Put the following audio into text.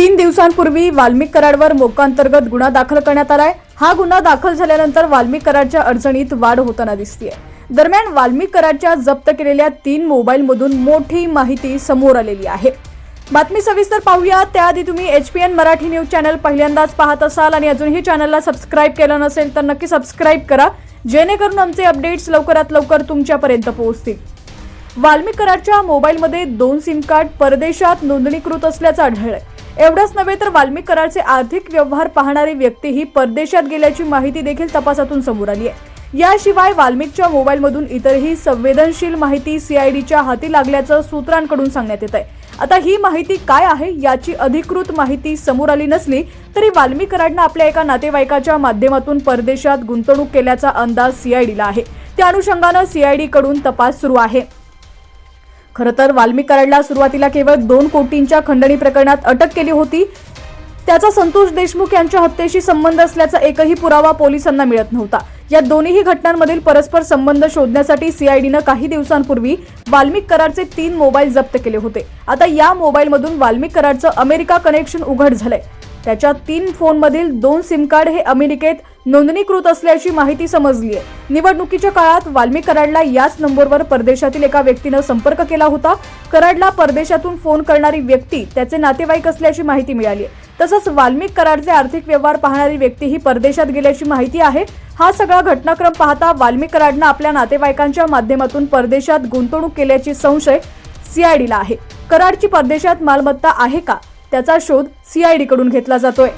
तीन दिवसांपूर्वी वाल्मिक कराडवर मोकांतर्गत गुन्हा दाखल करण्यात आलाय. हा गुन्हा दाखल झाल्यानंतर वाल्मिक कराडच्या अडचणीत वाढ होताना दिसतीये. दरम्यान वाल्मिक कराडच्या जप्त केलेल्या तीन मोबाईलमधून मोठी माहिती समोर आलेली आहे. बातमी सविस्तर पाहूया. त्याआधी तुम्ही H P N Marathi news channel पहिल्यांदाच पाहत असाल आणि अजूनही चॅनलला सबस्क्राईब केलं नसेल तर नक्की सबस्क्राईब करा. जेणेकरून आमचे अपडेट्स लवकरात लवकर तुमच्यापर्यंत पोहोचतील. वाल्मिक कराडच्या मोबाईलमध्ये दोन सिम कार्ड परदेशात नोंदणीकृत असल्याचं आढळलंय. एवढंच नव्हे तर वाल्मिक कराडचे आर्थिक व्यवहार पाहणारी व्यक्तीही परदेशात गेल्याची माहिती देखील तपासातून समोर आली आहे. याशिवाय वाल्मिकच्या मोबाईलमधून इतरही संवेदनशील माहिती सीआयडीच्या हाती लागल्याचं सूत्रांकडून सांगण्यात येत आहे आता ही माहिती काय आहे याची अधिकृत माहिती समोर आली नसली तरी वाल्मिक कराडनं आपल्या एका नातेवाईकाच्या माध्यमातून परदेशात गुंतवणूक केल्याचा अंदाज सीआयडीला आहे. त्या अनुषंगानं सीआयडीकडून तपास सुरू आहे. खरं तर वाल्मिक कराडला सुरुवातीला केवळ दोन कोटींच्या खंडणी प्रकरणात अटक केली होती. त्याचा संतोष देशमुख यांच्या हत्येशी संबंध असल्याचा एकही पुरावा पोलिसांना मिळत नव्हता. या दोन्ही घटनांमधील परस्पर संबंध शोधण्यासाठी सीआयडीनं काही दिवसांपूर्वी वाल्मिक करारचे तीन मोबाईल जप्त केले होते. आता या मोबाईलमधून वाल्मिक करारचं अमेरिका कनेक्शन उघड झालंय. त्याच्या तीन फोनमधील दोन सिम कार्ड हे अमेरिकेत नोंदणीकृत असल्याची माहिती समजली आहे निवडणुकीच्या काळात वाल्मी कराडला याच नंबरवर परदेशातील एका व्यक्तीनं संपर्क केला होता. कराडला परदेशातून फोन करणारी व्यक्ती त्याचे नातेवाईक असल्याची माहिती मिळाली आहे तसंच वाल्मिक कराडचे आर्थिक व्यवहार पाहणारी व्यक्ती ही परदेशात गेल्याची माहिती आहे. हा सगळा घटनाक्रम पाहता वाल्मिक कराडनं आपल्या नातेवाईकांच्या माध्यमातून परदेशात गुंतवणूक केल्याची संशय सीआयडीला आहे. कराडची परदेशात मालमत्ता आहे का? त्याचा शोध सीआयडीकडून घेतला जातोय.